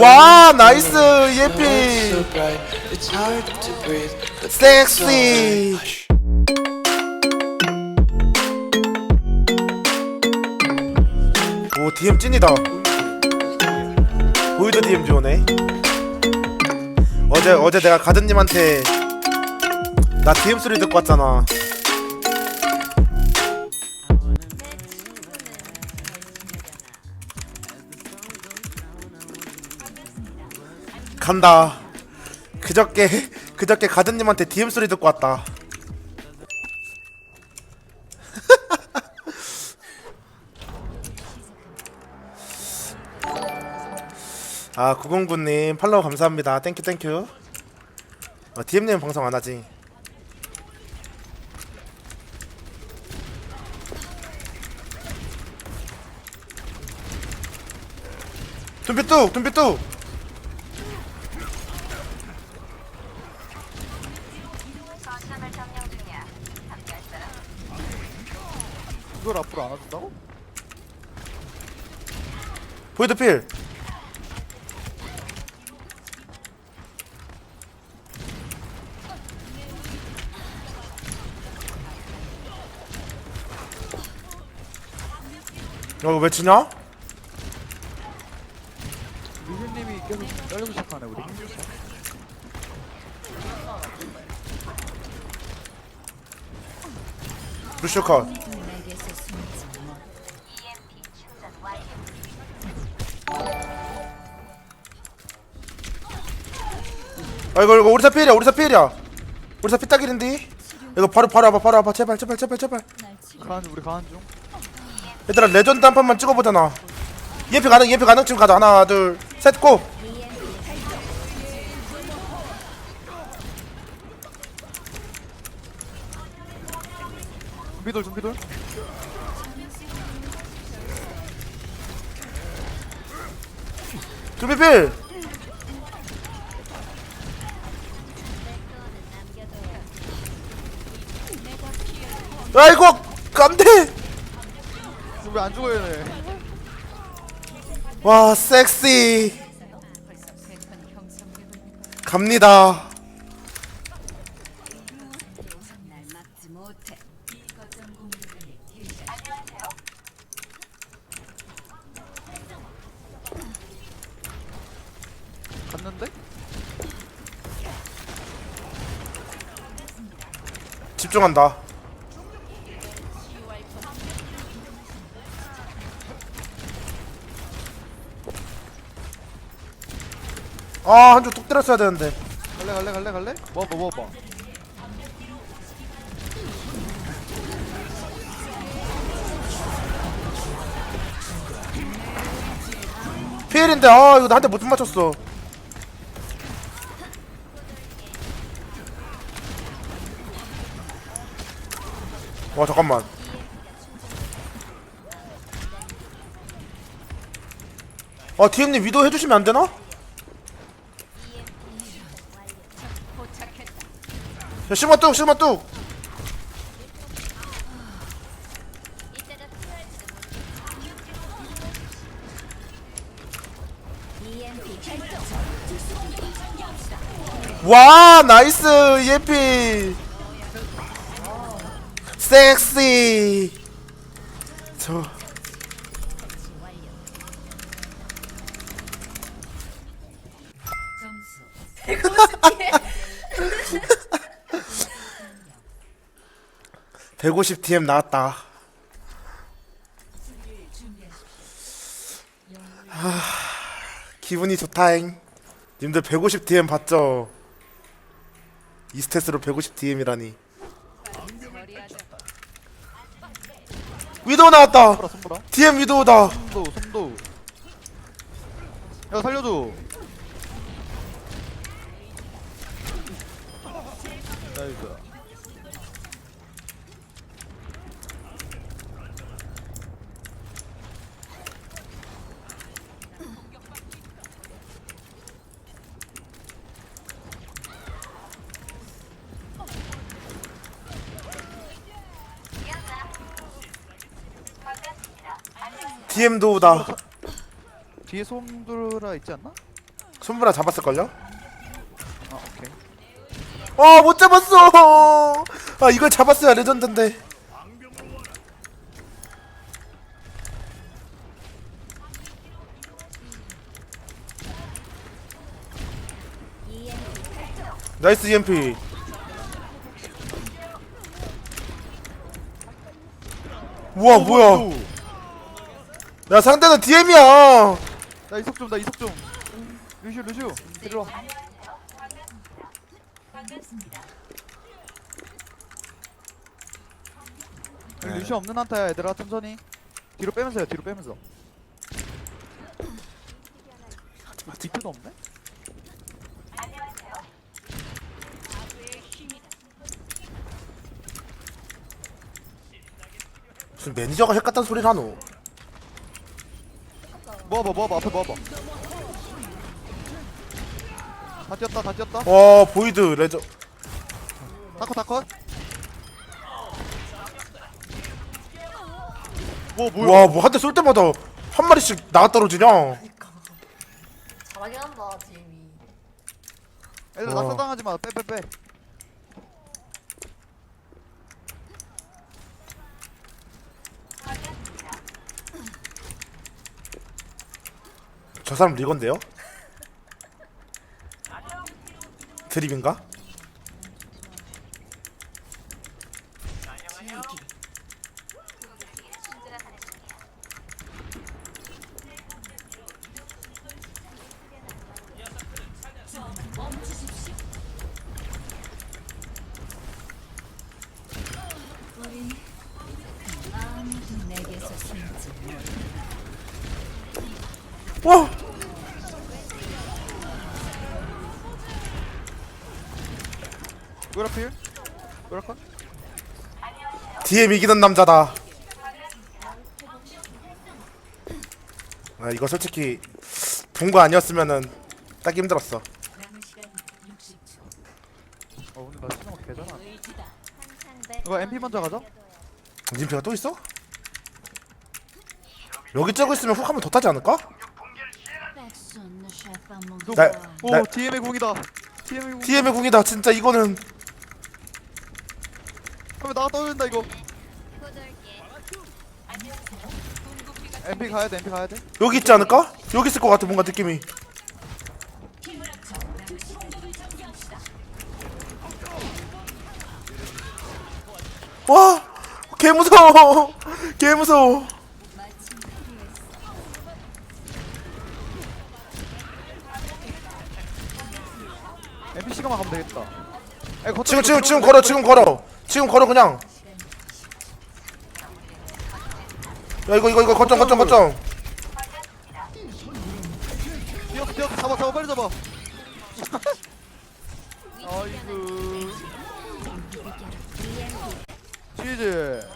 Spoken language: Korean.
와 나이스 예피. 섹시 오 DM 찐이다. 보이드 DM 좋네. 어제 어제 내가 가든님한테 나 DM 소리 듣고 왔잖아 간다. 그저께 그저께 가든님한테 DM 소리 듣고 왔다. 아 909님 팔로우 감사합니다. 땡큐 땡큐. 어, DM님 방송 안하지? 둠피뚝 둠피뚝 거점을 점령 중이야. 함께할 사람? 이걸 앞으로 안 와준다고? 보이드 필 어, 왜 치냐? 미주님이 계속 떨리고 시작하네 우리 루시오 컷 아 이거 이거 우리사 필이야 우리사 필이야. 우리사 피딱일인데 이거 바로 바로 와봐 바로 와봐. 제발 제발 제발 제발. 가는 중 우리 가는 중. 얘들아 레전드 한 판만 찍어보잖아. EMP 가능 EMP 가능? 지금 가자. 하나 둘셋고! 준비돌 준비돌. 두비필 아이고 안돼 왜안 죽어요 얘네? 와 섹시. 갑니다. 갔는데? 집중한다 아 한줄 뚝 때렸어야 되는데 갈래 갈래 갈래 갈래? 먹어봐 먹어봐 피엘인데 아 이거 나한테 못 맞췄어 와 잠깐만 아 DM님 위도 해주시면 안 되나? 야 실마 뚝 실마 뚝. 와 나이스 예피. 섹시. 저 (150) DM 나왔다. 하, 기분이 좋다잉. 님들 150 DM 봤죠? 이 스탯으로 150 DM이라니. 위도우 나왔다. 손보라 손보라. DM 위도우다. 손도 손도. 야 살려줘. 나이스 DM 도우다 뒤에 솜드라 있지 않나? 손브라 잡았을걸요? 아 오케이 어, 못 잡았어! 아, 이걸 잡았어야 레전드인데. 나이스 EMP. 우와, 뭐야. 야, 상대는 DM이야. 나 이석 좀나 이석 좀. 루시오 루시오 데려와. 여기 루시오 없는 한타야 얘들아. 천천히. 뒤로 빼면서 해 뒤로 빼면서. 아, 디프도 없네? 무슨 매니저가 헷 같다는 소리를 하노. 모아봐 모아봐 앞에 모아봐. 다 뛰었다 다 뛰었다. 와, 보이드, 레저. 다컷 다컷. 와 뭐야? 와, 뭐 한 대 쏠 때마다 한 마리씩 나가 떨어지냐? 잘하긴 한다 DM이. 애들 어. 낙사당하지 마. 빼빼빼 저 사람 리건데요? 드립인가? 와! 뭐라 필? 컷? DM 이기는 남자다. 아 이거 솔직히 본거 아니었으면은 딱 힘들었어. 어 근데 나 신호가 개잖아 항상 이거 MP 먼저 가자 님피가 또 있어? 여기 쬐고 있으면 훅 한번 더 타지 않을까? 나, 오 나 DM의 공이다 DM의 공 DM의 궁이다. 진짜 이거는 하면 나가 떨어진다 이거 MP 가야 돼 MP 가야 돼 여기 있지 않을까? 여기 있을 것 같아 뭔가 느낌이. 와, 개 무서워, 개 무서워. MP 시간만 가면 되겠다 에, 거쳐, 지금 이거 지금 지금 걸어 돼. 지금 걸어 지금 걸어 그냥. 야 이거 이거 이거 거점 거점 거점. 뛰어 뛰어 잡아 잡아 빨리 잡아. 아이고. 치즈